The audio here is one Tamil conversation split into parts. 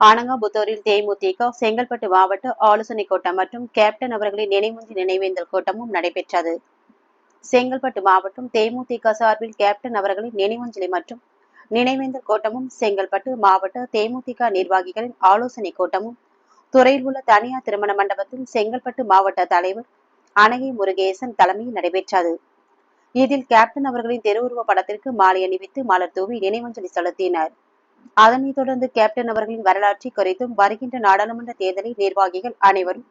ஆனங்காபுத்தூரில் தேமுதிக செங்கல்பட்டு மாவட்ட ஆலோசனை கூட்டம் மற்றும் கேப்டன் அவர்களின் நினைவுந்தி நினைவேந்தல் கூட்டமும் நடைபெற்றது. செங்கல்பட்டு மாவட்டம் தேமுதிக சார்பில் கேப்டன் அவர்களின் நினைவஞ்சலி மற்றும் நினைவேந்தல் கூட்டமும் செங்கல்பட்டு மாவட்ட தேமுதிக நிர்வாகிகளின் ஆலோசனை கூட்டமும் துறையில் உள்ள தனியார் திருமண மண்டபத்தில் செங்கல்பட்டு மாவட்ட தலைவர் அனகை முருகேசன் தலைமையில் நடைபெற்றது. இதில் கேப்டன் அவர்களின் திருவுருவ படத்திற்கு மாலை அணிவித்து மலர் தூவி நினைவஞ்சலி செலுத்தினர். அதனைத் தொடர்ந்து கேப்டன் அவர்களின் வரலாற்றை குறித்தும் வருகின்ற நாடாளுமன்ற தேர்தலை நிர்வாகிகள் அனைவரும்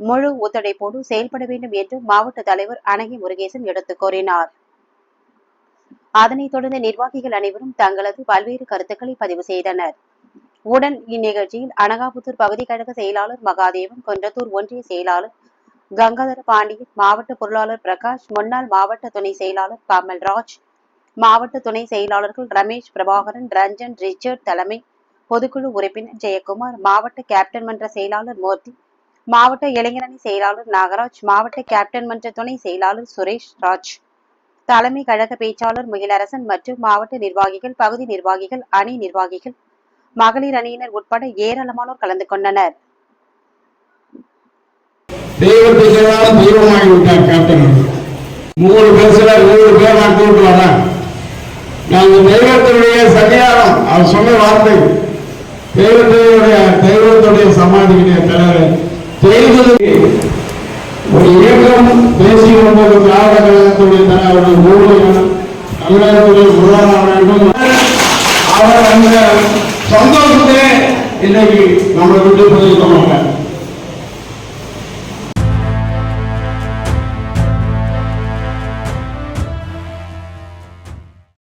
முழு ஒத்துழைப்போடு செயல்பட வேண்டும் என்று மாவட்ட தலைவர் அனகி முருகேசன் எடுத்துக் கூறினார். அதனைத் தொடர்ந்து நிர்வாகிகள் அனைவரும் தங்களது பல்வேறு கருத்துக்களை பதிவு செய்தனர். உடன் இந்நிகழ்ச்சியில் அனகாபுத்தூர் பகுதி கழக செயலாளர் மகாதேவன் கொன்றத்தூர் ஒன்றிய செயலாளர் கங்காதர பாண்டியன் மாவட்ட பொருளாளர் பிரகாஷ் முன்னாள் மாவட்ட துணை செயலாளர் கமல்ராஜ் மாவட்ட துணை செயலாளர்கள் ரமேஷ் பிரபாகரன் ரஞ்சன் ரிச்சர்ட் தலைமை பொதுக்குழு உறுப்பினர் ஜெயக்குமார் மாவட்ட கேப்டன் மன்ற செயலாளர் மூர்த்தி மாவட்ட இளைஞரணி செயலாளர் நாகராஜ் மாவட்ட கேப்டன் மன்ற துணை செயலாளர் சுரேஷ் ராஜ் தலைமை கழக பேச்சாளர் முகிலரசன் மற்றும் மாவட்ட நிர்வாகிகள் பகுதி நிர்வாகிகள் அணி நிர்வாகிகள் மகளிர் அணியினர் உட்பட ஏராளமானோர் கலந்து கொண்டனர். கேப்டன். மூணு பேர் சன்னியாரம். அவர் சொன்ன வார்த்தை. தெய்வத்தையுடைய தெய்வத்துடைய சமாதியுடைய தலைவர் தெய்வத்துக்கு ஒரு இயக்கம் தேசிய ஒன்பது திராவிட கழகத்துடைய தலைவருடைய ஊழியர் தமிழகத்துடைய முதல்வர் வேண்டும் அவர் அந்த சந்தோஷத்திலே இன்னைக்கு நம்மளை விட்டு போயிருக்க மாட்டார்